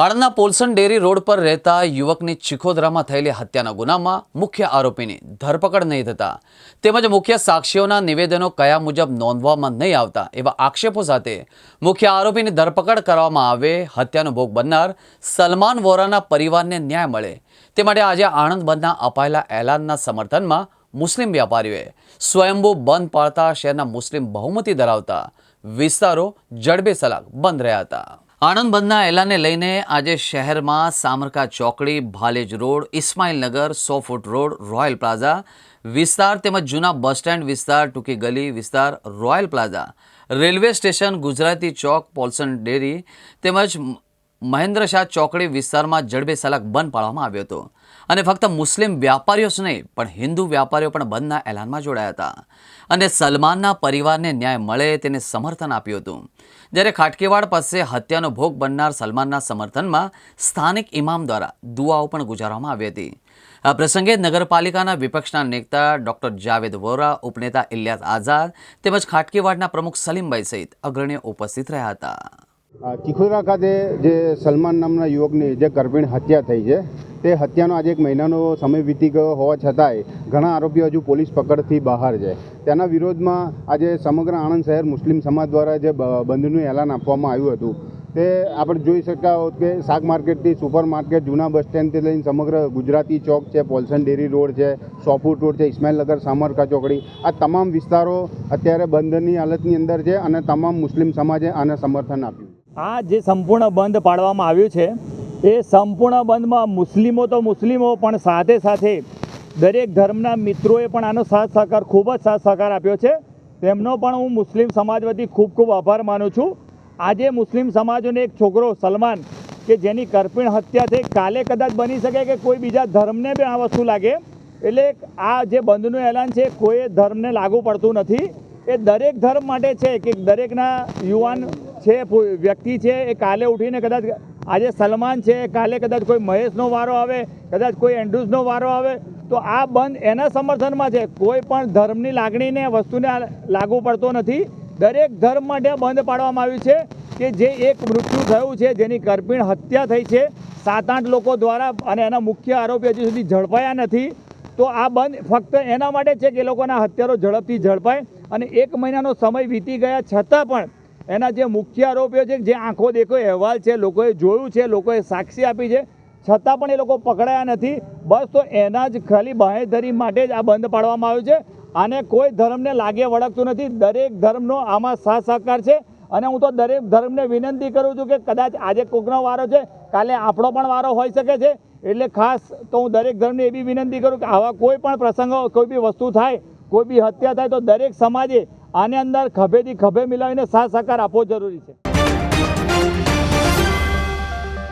આણંદના Polson dairy road પર રહેતા યુવકની ચિખોદરામાં થયેલી હત્યાના ગુનામાં મુખ્ય આરોપીની ધરપકડ નહીં થતા. તેમજ મુખ્ય સાક્ષીઓના નિવેદનો કયા મુજબ નોંધવામાં નહીં આવતા એવા આક્ષેપો સાથે મુખ્ય આરોપીની ધરપકડ કરવામાં આવે, હત્યાનો ભોગ બનનાર સલમાન વોરાના પરિવારને ન્યાય મળે. તે માટે આજે આણંદ બંધના અપાયેલા એલાનના સમર્થનમાં મુસ્લિમ વ્યાપારીઓએ સ્વયંભૂ બંધ પાળતા શહેરના મુસ્લિમ બહુમતી ધરાવતા વિસ્તારો જડબે સલાક બંધ રહ્યા હતા. આણંદ બંધના એલાને લઈને આજે શહેરમાં સામરકા ચોકડી, ભાલેજ રોડ, ઇસ્માઇલનગર સો ફૂટ રોડ, રોયલ પ્લાઝા વિસ્તાર તેમજ જૂના બસ સ્ટેન્ડ વિસ્તાર, ટૂંકી ગલી વિસ્તાર, royal plaza railway station, Gujarati ચોક, પોલ્સન ડેરી તેમજ મહેન્દ્ર શાહ ચોકડી વિસ્તારમાં જડબે સલાક બંધ પાડવામાં આવ્યો હતો. અને ફક્ત મુસ્લિમ વ્યાપારીઓ જ નહીં, પણ હિન્દુ વ્યાપારીઓ પણ બંધના એલાનમાં જોડાયા હતા. અને સલમાનના પરિવારને ન્યાય મળે તેને સમર્થન આપ્યું હતું. જ્યારે ખાટકીવાડ પાસે હત્યાનો ભોગ બનનાર સલમાનના સમર્થનમાં સ્થાનિક ઇમામ દ્વારા દુઆઓ પણ ગુજારવામાં આવી હતી. આ પ્રસંગે નગરપાલિકાના વિપક્ષના નેતા ડોક્ટર જાવેદ વોરા, ઉપનેતા ઇલિયાસ આઝાદ તેમજ ખાટકીવાડના પ્રમુખ સલીમભાઈ સહિત અગ્રણીઓ ઉપસ્થિત રહ્યા હતા. ચીખોદરા ખાતે જે સલમાન નામના યુવકની જે ગર્ભિણ હત્યા થઈ છે, તે હત્યાનો આજે એક મહિનાનો સમય વીતી ગયો હોવા છતાંય ઘણા આરોપીઓ હજુ પોલીસ પકડથી બહાર છે. તેના વિરોધમાં આજે સમગ્ર આણંદ શહેર મુસ્લિમ સમાજ દ્વારા જે બંધનું એલાન આપવામાં આવ્યું હતું. તે આપણે જોઈ શકતા હોત કે શાક માર્કેટથી સુપર માર્કેટ, જૂના બસ સ્ટેન્ડથી લઈને સમગ્ર ગુજરાતી ચોક છે, પોલસન ડેરી રોડ છે, સોપુર રોડ છે ઇસ્માઇલનગર સામરકા ચોકડી, આ તમામ વિસ્તારો અત્યારે બંધની હાલતની અંદર છે અને તમામ મુસ્લિમ સમાજે આને સમર્થન આપ્યું. આ જે સંપૂર્ણ બંધ પાડવામાં આવ્યું છે, એ સંપૂર્ણ બંધમાં મુસ્લિમો તો મુસ્લિમો, પણ સાથે સાથે દરેક ધર્મના મિત્રોએ પણ આનો સાથ સહકાર, ખૂબ જ સાથ સહકાર આપ્યો છે. તેમનો પણ હું મુસ્લિમ સમાજ વતી ખૂબ ખૂબ આભાર માનું છું. આજે મુસ્લિમ સમાજનો એક છોકરો સલમાન, કે જેની કરપીણ હત્યા થઈ, કાલે કદાચ બની શકે કે કોઈ બીજા ધર્મને બી આ વસ્તુ લાગે. એટલે આ જે બંધનું એલાન છે, કોઈ ધર્મને લાગુ પડતું નથી. એ દરેક ધર્મ માટે છે કે દરેકના યુવાન છે વ્યક્તિ છે, એ કાલે ઉઠીને કદાચ આજે સલમાન છે કાલે કદાચ કોઈ મહેશનો વારો આવે, કદાચ કોઈ એન્ડ્રુઝનો વારો આવે, તો આ બંધ એના સમર્થનમાં છે. કોઈ પણ ધર્મની લાગણીને, વસ્તુને લાગુ પડતો નથી. દરેક ધર્મ માટે બંધ પાડવામાં આવ્યું છે કે જે એક મૃત્યુ થયું છે, જેની કરપીણ હત્યા થઈ છે. સાત આઠ લોકો દ્વારા અને એના મુખ્ય આરોપી હજી સુધી ઝડપાયા નથી. તો આ બંધ ફક્ત એના માટે છે કે એ લોકોના હત્યારો ઝડપથી ઝડપાય અને એક મહિનાનો સમય વીતી ગયા. છતાં પણ એના જે મુખ્ય આરોપીઓ છે, જે આંખો દેખો, અહેવાલ છે, લોકોએ જોયું છે, લોકોએ સાક્ષી આપી છે, છતાં પણ એ લોકો પકડાયા નથી. બસ તો એના જ ખાલી બાહેધરી માટે જ આ બંધ પાડવામાં આવ્યું છે. આને કોઈ ધર્મને લાગે વળગતું નથી. દરેક ધર્મનો આમાં સાથ સહકાર છે. અને હું તો દરેક ધર્મને વિનંતી કરું છું કે કદાચ આજે કોકનો વારો છે, કાલે આપણો પણ વારો હોઈ શકે છે. એટલે ખાસ તો હું દરેક ધર્મને એવી વિનંતી કરું કે આવા કોઈ પણ પ્રસંગો, કોઈ બી વસ્તુ થાય, કોઈ બી હત્યા થાય, તો દરેક સમાજે આની અંદર ખભેથી ખભે મિલાવીને સાથ સહકાર આપવો જરૂરી છે.